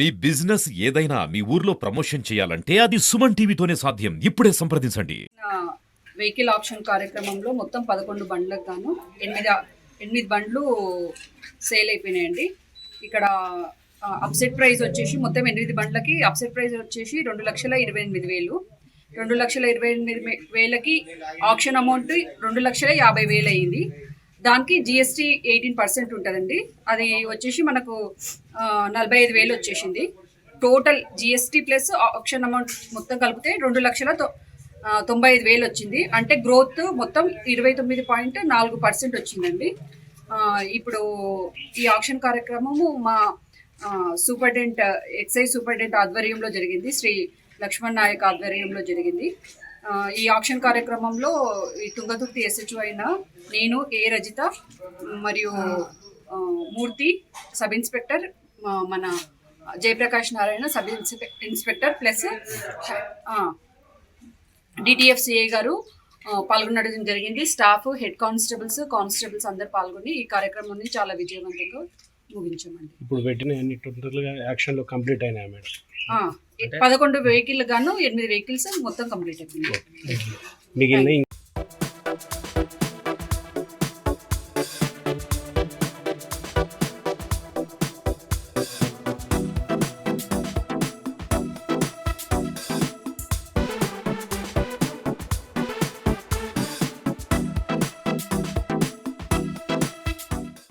మీ business ఏదైనా మీ ఊర్లో promotion చేయాలంటే అది సుమన్ టీవీతోనే సాధ్యం. ఇప్పుడే సంప్రదించండి. వెహికల్ ఆప్షన్ కార్యక్రమంలో మొత్తం పదకొండు బండ్లకు గాను ఎనిమిది ఎనిమిది బండ్లు సేల్ అయిపోయినాయండి. ఇక్కడ అప్సెట్ ప్రైస్ వచ్చేసి మొత్తం ఎనిమిది బండ్లకి అప్సెట్ ప్రైస్ వచ్చేసి రెండు లక్షల ఇరవై ఎనిమిది వేలు. రెండు లక్షల ఇరవై ఎనిమిది వేలకి ఆప్షన్ అమౌంట్ రెండు లక్షల యాభై వేలు అయ్యింది దానికి జిఎస్టీ ఎయిటీన్ పర్సెంట్ ఉంటుందండి. అది వచ్చేసి మనకు నలభై ఐదు వేలు వచ్చేసింది. Total GST plus option amount మొత్తం కలిపితే రెండు లక్షల తొంభై ఐదు వేలు వచ్చింది. అంటే గ్రోత్ మొత్తం ఇరవై తొమ్మిది పాయింట్ నాలుగు పర్సెంట్ వచ్చిందండి. ఇప్పుడు ఈ ఆప్షన్ కార్యక్రమము మా ఆ, సూపరింటెండెంట్ ఎక్సైజ్ సూపరింటెండెంట్ ఆధ్వర్యంలో జరిగింది. శ్రీ లక్ష్మణ్ నాయక్ ఆధ్వర్యంలో జరిగింది. ఈ ఆప్షన్ కార్యక్రమంలో ఈ తుంగతుర్తి ఎస్హెచ్ఓ అయిన నేను ఏ రజిత మరియు మూర్తి సబ్ ఇన్స్పెక్టర్ మన Jayaprakash Narayana sub inspector- inspector plus DTF CI గారు పాల్గొనడం జరిగింది. స్టాఫ్ హెడ్ కానిస్టేబుల్స్ కానిస్టేబుల్స్ అందరు పాల్గొని ఈ కార్యక్రమాన్ని చాలా విజయవంతంగా ముగించామండి. ఇప్పుడు పెట్టిన అన్ని టోటల్గా యాక్షన్లో కంప్లీట్ అయినాయి మేడం? పదకొండు వెహికల్ గాను ఎనిమిది వెహికల్స్ మొత్తం కంప్లీట్ అయిపోయింది